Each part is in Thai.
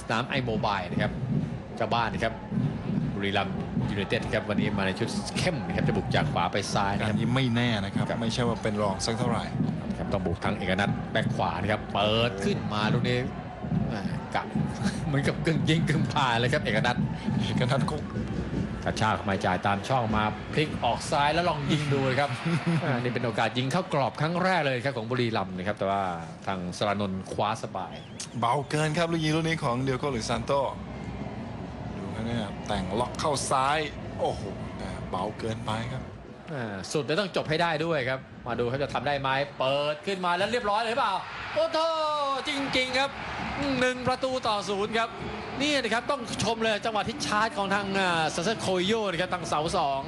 สนามไอโมบายนะครับเจ้าบ้านนะครับบุรีรัมย์ยูไนเต็ดครับวันนี้มาในชุดเข้มนะครับจะบุกจากขวาไปซ้ายนะกาครรับนี้ไม่แน่นะครับ ครับ ไม่ใช่ว่าเป็นรองสักเท่าไหร่ ครับต้องบุกทางเอกนัทแบ็คขวานะครับเปิดขึ้นมาลูกนี้แหม่กะเหมือนกับกึ่งยิงกึ่งผ่านเลยครับเอกนัทเอกนัทก็ กระชากเข้ามาจ่ายตามช่องมาพลิกออกซ้ายแล้วลองยิงดูเลยครับ อ่านี่เป็นโอกาสยิงเข้ากรอบครั้งแรกเลยครับของบุรีรัมย์นะครับ แต่ว่าทางสรานนท์คว้าสบาย เบาเกินครับลูกยิงลูกนี้ของเดียโก้หรือซานโตดูครับเนี่ยแต่งล็อกเข้าซ้าย โอ้โหแต่เบาเกินไปครับ อ่าสุดแล้วต้องจบให้ได้ด้วยครับ มาดูเขาจะทำได้ไหมเปิดขึ้นมาแล้วเรียบร้อยเลยหรือเปล่า โอ้โหจริง ๆ ครับหนึ่งประตูต่อศูนย์ครับ นี่นะครับต้องชมเลยจังหวะที่ชาร์จของทางซัสเซโคโยนะครับทางเสาสอง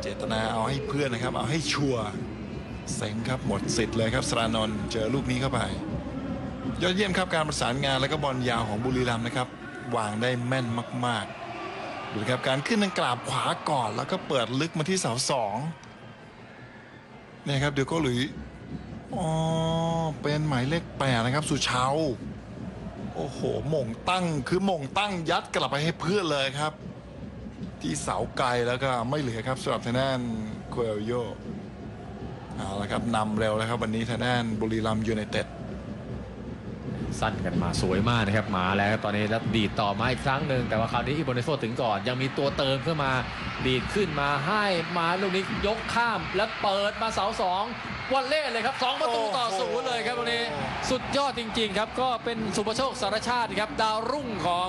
เจตนาเอาให้เพื่อนนะครับ เอาให้ชัวร์เซ็งครับหมดสิทธิ์เลยครับสรานนท์เจอลูกนี้เข้าไป ยอดเยี่ยมครับการประสานงานแล้วก็บอลยาวของบุรีรัมย์นะครับ วางได้แม่นมากๆดูครับการขึ้นทางกราบขวาก่อนแล้วก็เปิดลึกมาที่เสาสองเนี่ยครับเดี๋ยวก็หลุยอ๋อเป็นหมายเลขแปดนะครับ สุชาว โอ้โหม่งตั้งคือม่งตั้งยัดกลับไปให้เพื่อนเลยครับ ที่เสาไกลแล้วก็ไม่เหลือครับสำหรับทางด้านโคเอลโยเอาละครับนำเร็วแล้วครับวันนี้ทางด้านบุรีรัมย์ยูไนเต็ดสั้นกันมาสวยมากนะครับมาแล้วครับตอนนี้แล้วดีดต่อมาอีกครั้งหนึ่งแต่ว่าคราวนี้อีโบเนโฟถึงก่อน ยังมีตัวเติมขึ้นมา ดีดขึ้นมาให้มาลูกนี้ยกข้ามแล้วเปิดมาเสาสอง วันเล่เลยครับสองประตูต่อโอ้โหศูนย์เลยครับวันนี้สุดยอดจริง ๆ ครับ ก็เป็นสุภโชคสารชาติครับดาวรุ่งของ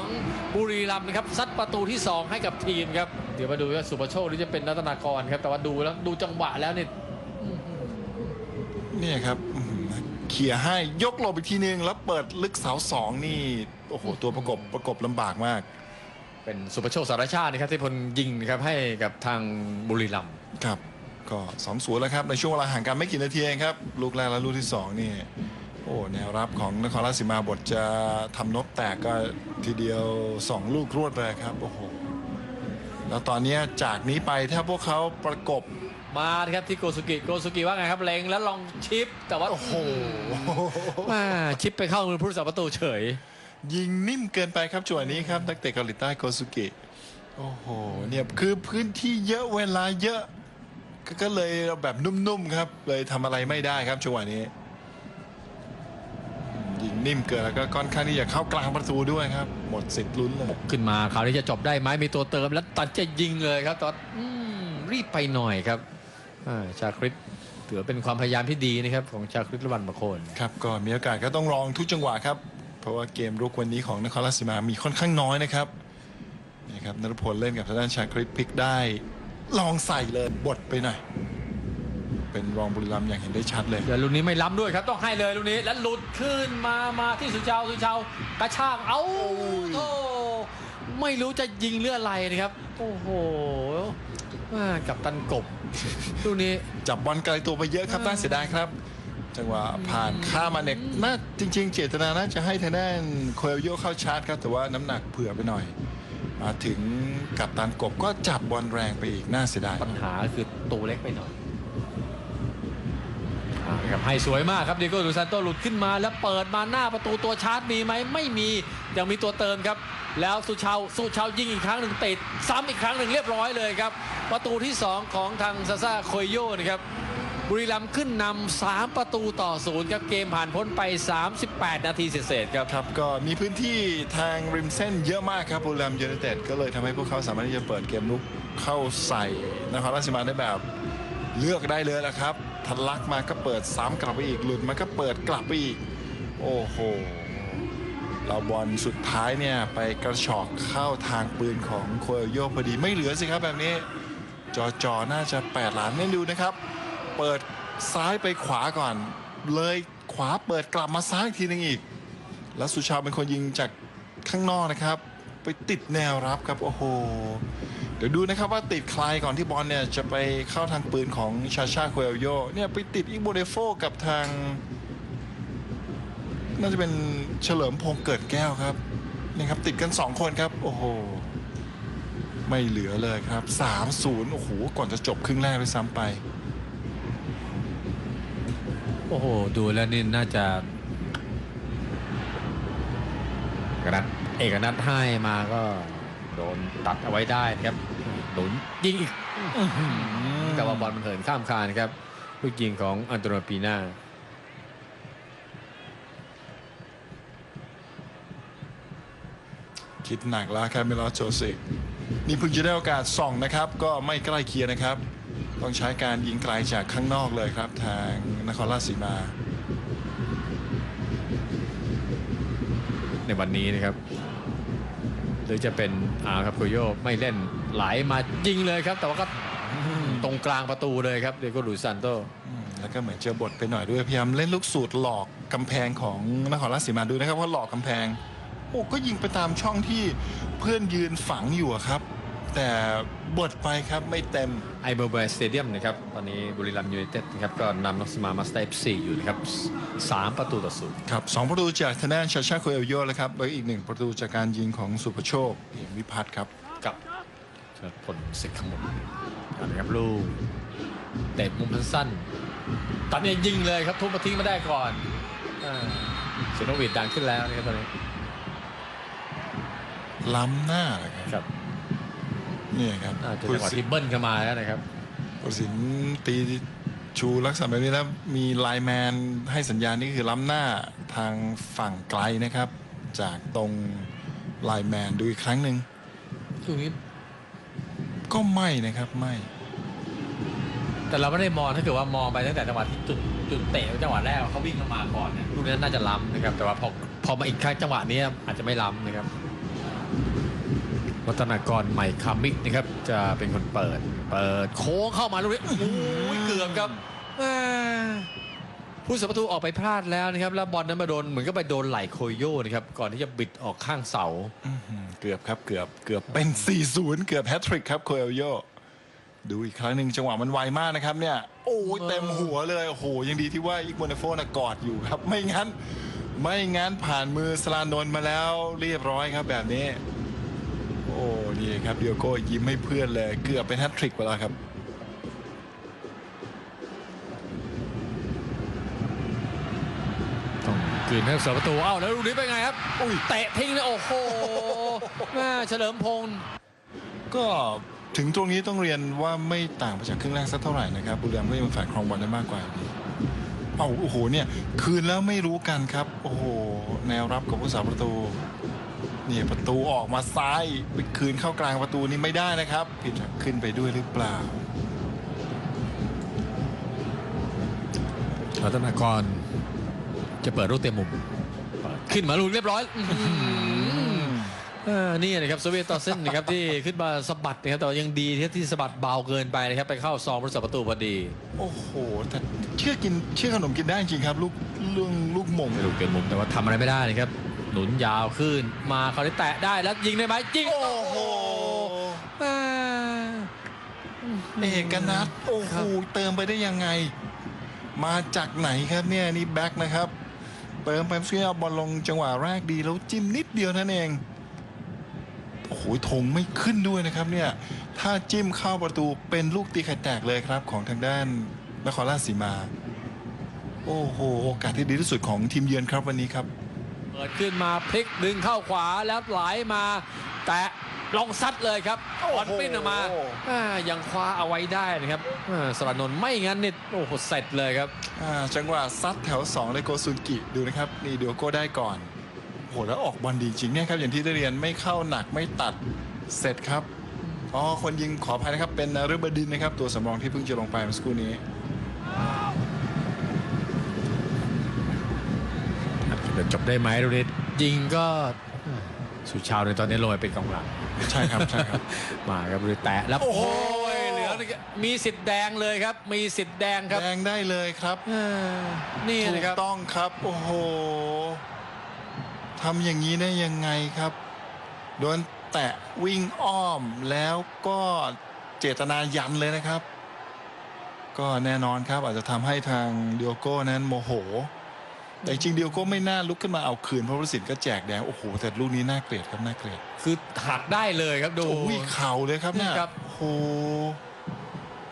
บุรีรัมย์นะครับซัดประตูที่ 2 ให้กับทีมครับเดี๋ยวมาดูว่าสุภโชคหรือจะเป็นรัตนากรครับแต่ว่าดูแล้วดูจังหวะแล้วเนี่ยเนี่ยครับอื้อหือเขี่ยให้ยกหลบอีกทีนึง แล้วเปิดลึกเสาสองนี่โอ้โหตัวประกบประกบลำบากมาก เป็นสุภโชคสารชาตินะครับที่พลยิงนะครับให้กับทางบุรีรัมย์ครับ ก็สองศูนย์แล้วครับในช่วงเวลาห่างกันไม่กี่นาทีเองครับลูกแรกและลูกที่สองนี่โอ้แนวรับของนครราชสีมาบทจะทำนบแตกก็ทีเดียวสองลูกรวดเลยครับโอ้โหแล้วตอนเนี้ยจากนี้ไปถ้าพวกเขาประกบมาครับที่โกสุกิโกสุกิว่าไงครับเล็งแล้วลองชิปแต่ว่าโอ้โหมาชิปไปเข้ามือผู้รักษาประตูเฉย ยิงนิ่มเกินไปครับจังหวะนี้ครับนักเตะเกาหลีใต้โกสุกิโอ้โหเนี่ยคือพื้นที่เยอะเวลาเยอะ ก็ก็เลยแบบนุ่มๆครับ เลยทำอะไรไม่ได้ครับจังหวะนี้ยิงนิ่มเกินแล้วก็ค่อนข้างที่จะเข้ากลางประตูด้วยครับ หมดสิทธิ์ลุ้นเลยขึ้นมาคราวนี้จะจบได้ไหมมีตัวเติมแล้วตัดจะยิงเลยครับตอนอืมรีบไปหน่อยครับอ่าชาคริตถือว่าเป็นความพยายามที่ดีนะครับของชาคริตละวันประโคน ครับก็มีโอกาสก็ต้องลองทุกจังหวะครับ เพราะว่าเกมรุกวันนี้ของนครราชสีมามีค่อนข้างน้อยนะครับนี่ครับนรพลเล่นกับทางด้านชาคริตพลิกได้ ลองใส่เลยบดไปหน่อย เป็นรองบุรีรัมย์อย่างเห็นได้ชัดเลย เดี๋ยวลูกนี้ไม่ล้ำด้วยครับต้องให้เลยลูกนี้แล้วหลุดขึ้นมามาที่สุชาวสุชาวกระชากเอาโธ่ไม่รู้จะยิงเลืออะไรนะครับ โอ้โหอ่ากับตันกบลูกนี้ จับบอลไกลตัวไปเยอะครับน่าเสียดายครับ จังหวะผ่านข้ามมาเนี่ยน่าจริง ๆ เจตนาน่าจะให้ทางด้านโคเอลโยเข้าชาร์จครับ แต่ว่าน้ำหนักเผื่อไปหน่อย มาถึงกับตันกบก็จับบอลแรงไปอีกน่าเสียดายปัญหาคือตัวเล็กไปหน่อยอ่าครับให้สวยมากครับดิโก้ดูซานโตหลุดขึ้นมาแล้วเปิดมาหน้าประตูตัวชาร์จมีไหมไม่มียังมีตัวเติมครับ แล้วสุชาวสุชาวยิงอีกครั้งหนึ่งติด ซ้ำอีกครั้งหนึ่งเรียบร้อยเลยครับ ประตูที่ 2 ของทางซาซาโคยโยนะครับ บุรีรัมย์ขึ้นนำสามประตูต่อศูนย์ครับเกมผ่านพ้นไป 38 นาทีเศษครับครับ ก็มีพื้นที่ทางริมเส้นเยอะมากครับบุรีรัมย์ยูไนเต็ดก็เลยทำให้พวกเขาสามารถที่จะเปิดเกมลุกเข้าใส่นครราชสีมาได้แบบ เลือกได้เลยละครับทันลักมาก็เปิดซ้ำกลับไปอีกหลุดมาก็เปิดกลับไปอีก โอ้โหเราบอลสุดท้ายเนี่ยไปกระชอกเข้าทางปืนของโคเอลโยพอดีไม่เหลือสิครับแบบนี้จอจอน่าจะ8หลานเล่นดูนะครับ เปิดซ้ายไปขวาก่อน เลยขวาเปิดกลับมาซ้ายอีกทีนึงอีก แล้วสุชาเป็นคนยิงจากข้างนอกนะครับ ไปติดแนวรับครับโอ้โหเดี๋ยวดูนะครับว่าติดใครก่อนที่บอลเนี่ยจะไปเข้าทางปืนของชาชาโคเอลโยเนี่ยไปติดอีโบเดโฟกับทาง น่าจะเป็นเฉลิมพงษ์เกิดแก้วครับนี่ครับติดกัน 2 คนครับ โอ้โห ไม่เหลือเลยครับ 3-0 โอ้โห ก่อนจะจบครึ่งแรกด้วยซ้ำไป โอ้โห ดูแล้วนี่น่าจะกนัดเอกนัดให้มาก็โดนตัดเอาไว้ได้นะครับหนุนยิงอีกอื้อหือแต่ว่าบอลมันเหินข้ามคานครับลูกยิงของอันโตโนปีนาคิดหนักแล้วครับมิลอสโจซินี่เพิ่งจะได้โอกาสส่องนะครับ ก็ไม่ใกล้เคียงนะครับ ต้องใช้การยิงไกลจากข้างนอกเลยครับทางนครราชสีมา ในวันนี้นะครับ หรือจะเป็นอาครับโคโยไม่เล่นไหลมายิงเลยครับ แต่ว่าก็ตรงกลางประตูเลยครับเดโกลูซันโตอืมแล้วก็เหมือนเจอบทไปหน่อยด้วยพยายามเล่นลูกสูตรหลอกกำแพงของนครราชสีมาดูนะครับว่าหลอกกำแพงโอ้ก็ยิงไปตามช่องที่เพื่อนยืนฝังอยู่อะครับ แต่บทไปครับไม่เต็มไอเบอร์เบสเตเดียมนะครับตอนนี้บุรีรัมย์ยูไนเต็ดนะครับก็นำนักสมามาสเตปสี่อยู่นะครับสามประตูต่อศูนย์ครับสองประตูจากทางด้านชาชาโคเอลโยแล้วครับแล้วอีกหนึ่งประตูจากการยิงของสุภโชคเอกวิพัฒน์ครับกับชนพลสิกขมุนนะครับลูกเตะมุมสั้นๆตัดเนี่ยยิงเลยครับทุบมาทิ้งมาได้ก่อนอ่าเซโนวิดดังขึ้นแล้วนะครับตอนนี้ล้ำหน้าเลยครับ ครับนี่ครับน่าจะผู้จังหวะสิที่เบิ้ลเข้ามาแล้วนะครับผู้สินตีชูลักษณะแบบนี้แล้วมีไลน์แมนให้สัญญาณนี่คือล้ำหน้าทางฝั่งไกลนะครับ จากตรงไลน์แมนดูอีกครั้งหนึ่งลูกนี้ก็ไม่นะครับไม่ แต่เราไม่ได้มองถ้าเกิดว่ามองไปตั้งแต่จังหวะที่จุดจุดเตะจังหวะแรกเขาวิ่งเข้ามาก่อนเนี่ยลูกนั้นน่าจะล้ำนะครับ แต่ว่าพอพอมาอีกครั้งจังหวะนี้อาจจะไม่ล้ำนะครับ วัฒนากรใหม่คามินะครับ จะเป็นคนเปิด เปิดโค้งเข้ามาลูกนี้โอ้โหเกือบครับผู้สาประตูออกไปพลาดแล้วนะครับ แล้วบอลนั้นมาโดนเหมือนก็ไปโดนไหลโคโยนะครับ ก่อนที่จะบิดออกข้างเสาเกือบครับเกือบเกือบเป็น 4-0 เกือบแฮตทริกครับโคลโยดูอีกครั้งหนึ่งจังหวะมันไวมากนะครับเนี่ย โอ้ยเต็มหัวเลยโอ้โหยังดีที่ว่าอีกโมนาโฟนะกอดอยู่ครับ ไม่งั้น ไม่งั้นผ่านมือสลานนมาแล้วเรียบร้อยครับแบบนี้ อ้นี่ครับเดียโก้ยิ้มให้เพื่อนเลยเกือบเป็นแฮตทริกไปแล้วครับต้องคืนให้สาประตูเอ้าแล้วลูกนี้เป็นไงครับ อุ้ยเตะทิ้งเลยโอ้โหแม่เฉลิมพงศ์ก็ถึงตรงนี้ต้องเรียนว่าไม่ต่างไปจากครึ่งแรกสักเท่าไหร่นะครับบุรีรัมย์ก็ยังเป็นฝ่ายครองบอลได้มากกว่าอยู่ดีเอ้าโอ้โหเนี่ย คืนแล้วไม่รู้กันครับ โอ้โหแนวรับกับผู้สาประตูเนี่ยประตูออกมาซ้ายไปคืนเข้ากลางประตูนี่ไม่ได้นะครับ ผิดหลักขึ้นไปด้วยหรือเปล่า รัตนากรจะเปิดลูกเต็มมุมเปิดขึ้นมาลูกเรียบร้อยอื้อหือเออนี่นะครับโซเวียตตอเส้นนะครับที่ขึ้นมาสะบัดนะครับแต่ว่ายังดีที่ที่สะบัดเบาเกินไปนะครับไปเข้าซองรักษาประตูพอดี โอ้โหแต่เชื่อกินเชื่อขนมกินได้จริงครับ ลูกเรื่องลูกหม่งไม่ลูกเต็มมุมแต่ว่าทำอะไรไม่ได้นะครับ หนุนยาวขึ้นมาเขาได้แตะได้แล้วยิงได้ไหมยิงโอ้โหแม่เอกนัทโอ้โหเติมไปได้ยังไง มาจากไหนครับเนี่ยนี่แบ็คนะครับ เติมไปเพื่อเอาบอลลงจังหวะแรกดีแล้วจิ้มนิดเดียวนั่นเองโอ้โหธงไม่ขึ้นด้วยนะครับเนี่ยถ้าจิ้มเข้าประตูเป็นลูกตีไข่แตกเลยครับ ของทางด้านนครราชสีมา โอ้โหโอกาสที่ดีที่สุดของทีมเยือนครับวันนี้ครับ เปิดขึ้นมาพลิกดึงเข้าขวาแล้วไหลมา แตะลองซัดเลยครับโอ้โหบอลปิ้นออกมาอ่ายังคว้าเอาไว้ได้นะครับอ่าสรานนท์ไม่งั้นนี่โอ้โหเสร็จเลยครับอ่าจังหวะซัดแถว2เลยโกซุนกิดูนะครับ นี่เดียวโก้ได้ก่อนโหแล้วออกบอลดีจริงเนี่ยครับ อย่างที่ได้เรียนไม่เข้าหนักไม่ตัดเสร็จครับอ๋อคนยิงขออภัยนะครับเป็นนฤบดินนะครับ ตัวสำรองที่เพิ่งจะลงไปเมื่อสักครู่นี้ จะจบได้ไหมดูดิยิงก็สุชาวในตอนนี้ลงไปเป็นกองหลังใช่ครับใช่ครับมาครับดูดิแตะแล้วโอ้โหเหลือมีสิทธิ์แดงเลยครับ มีสิทธิ์แดงครับแดงได้เลยครับอ่านี่ถูนะกครับต้องครับโอ้โหทำอย่างนี้ได้ยังไงครับ โดนแตะวิ่งอ้อมแล้วก็เจตนายันเลยนะครับ ก็แน่นอนครับอาจจะทำให้ทางเดียโก้นั้นโมโห แต่จริงๆเดียโก้ไม่น่าลุกขึ้นมาเอาคืนเพราะวรสินก็แจกแดงโอ้โหแต่ลูกนี้น่าเกลียดครับน่าเกลียดคือหักได้เลยครับดู โอ้ยเข่าเลยครับเนี่ยนี่ครับ โอ้โห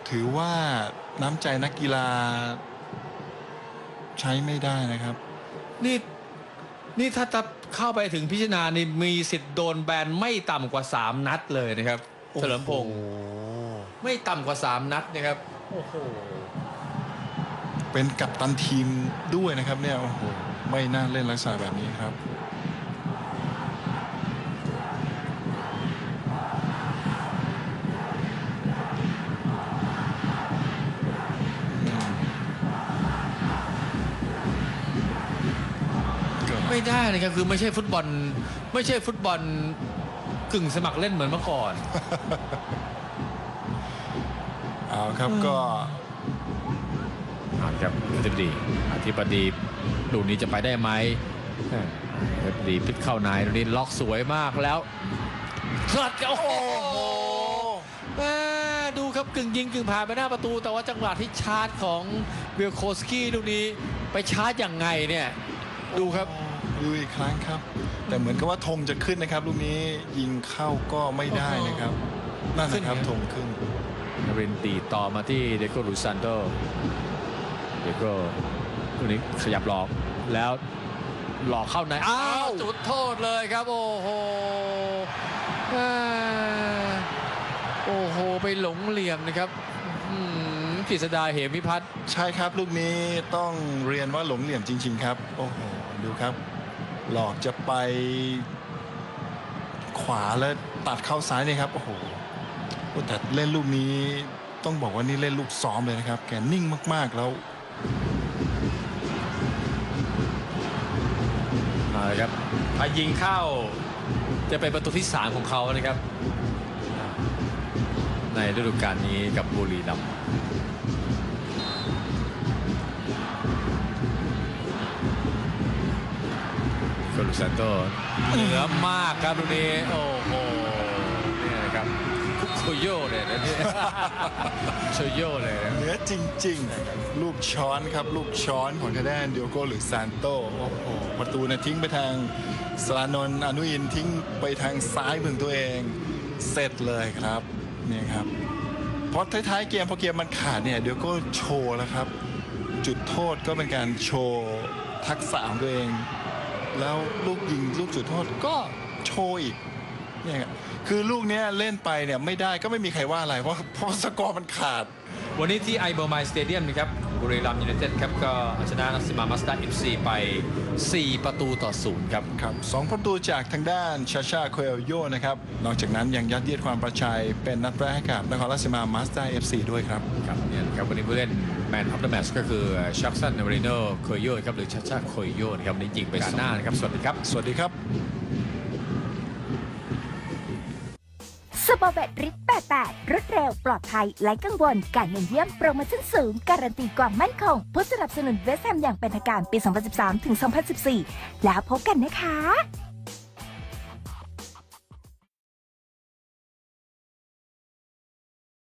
ถือว่าน้ำใจนักกีฬา ใช้ไม่ได้นะครับ นี่นี่ถ้าจะเข้าไปถึงพิจารณานี่มีสิทธิ์โดนแบนไม่ต่ำกว่า 3 นัดเลยนะครับ เฉลิมพงศ์โอ้โหไม่ต่ำกว่า 3 นัดนะครับ โอ้โห เป็นกัปตันทีมด้วยนะครับเนี่ยโอ้โหไม่น่าเล่นลักษณะแบบนี้ครับ ไม่ได้นะครับคือไม่ใช่ฟุตบอล ไม่ใช่ฟุตบอลกึ่งสมัครเล่นเหมือนเมื่อก่อน เอาครับก็อ่า ครับอธิบดีอธิบดีลูกนี้จะไปได้ไหมเอ่ออธิบดีพลิกเข้าในลูกนี้ล็อกสวยมากแล้วสลัดโอ้โหแม่ดูครับกึ่งยิงกึ่งผ่านไปหน้าประตู แต่ว่าจังหวะที่ชาร์จของเบลโคสกี้ลูกนี้ไปชาร์จอย่างไงเนี่ยดูครับดูอีกครั้งครับ แต่เหมือนกับว่าธงจะขึ้นนะครับลูกนี้ยิงเข้าก็ไม่ได้นะครับนั่นนะครับขึ้ธนงไงขึ้นนารินตีต่อมาที่เดโกลูซันโต เดโกลูกนี้ขยับหลอกแล้วหลอกเข้าในอ้าวจุดโทษเลยครับ โอ้โหแม่โอ้โห ไปหลงเหลี่ยมนะครับอืมกฤษดาเหมวิพัฒน์ใช่ครับ ลูกนี้ต้องเรียนว่าหลงเหลี่ยมจริง ๆ ครับ โอ้โห ดูครับ หลอกจะไป ขวาแล้วตัดเข้าซ้ายเนี่ยครับ โอ้โหโอ้แต่เล่นลูกนี้ต้องบอกว่านี่เล่นลูกซ้อมเลยนะครับ แกนิ่งมากๆแล้ว เอาละครับถ้ายิงเข้า จะเป็นประตูที่ 3 ของเขานะครับ ในฤดูกาลนี้กับบุรีรัมย์โกลูซันโตเหนือมากครับตรงนี้โอ้โห โชโย่เลยนะเนี่ยโชโย่เลยนะเหนือจริง ๆ ลูกช้อนครับ ลูกช้อนของทางด้านเดียโกหรือซานโตโอ้โหประตูเนี่ยทิ้งไปทางสลานนท์อนุอินทิ้งไปทางซ้ายมือตัวเอง เสร็จเลยครับเนี่ยครับเพราะท้ายๆเกมพอเกมมันขาดเนี่ยเดียโกโชว์แล้วครับ จุดโทษก็เป็นการโชว์ทักษะของตัวเอง แล้วลูกยิงลูกจุดโทษก็โชว์อีก เนี่ยครับคือลูกเนี้ยเล่นไปเนี่ยไม่ได้ก็ไม่มีใครว่าอะไร เพราะเพราะสกอร์มันขาด วันนี้ที่ไอเบอร์มายสเตเดียมนะครับบุรีรัมย์ยูไนเต็ดครับก็เอาชนะนักสิมามัสตาเอฟซีไป 4 ประตูต่อศูนย์ครับ ครับสองประตูจากทางด้านชาชาโคเอลโยนะครับ นอกจากนั้นยังยัดเยียดความประชัยเป็นนัดแรกให้กับนครราชสีมามาสเตอร์เอฟซีด้วยครับ ครับเนี่ยนะครับวันนี้ผู้เล่นแมนออฟเดอะแมตช์ก็คือชักสันเนวริโนโคโยครับหรือชาชาโคโยนะครับวันนี้ยิงไปสองหน้านะครับสวัสดีครับ สวัสดีครับ สปอร์แบตริด88 รวดเร็วปลอดภัยไร้กังวล การเงินเยี่ยมโปรโมชั่นสูง การันตีความมั่นคง ผู้สนับสนุนเวสแฮมอย่างเป็นทางการปี 2013 ถึง 2014 แล้วพบกันนะคะ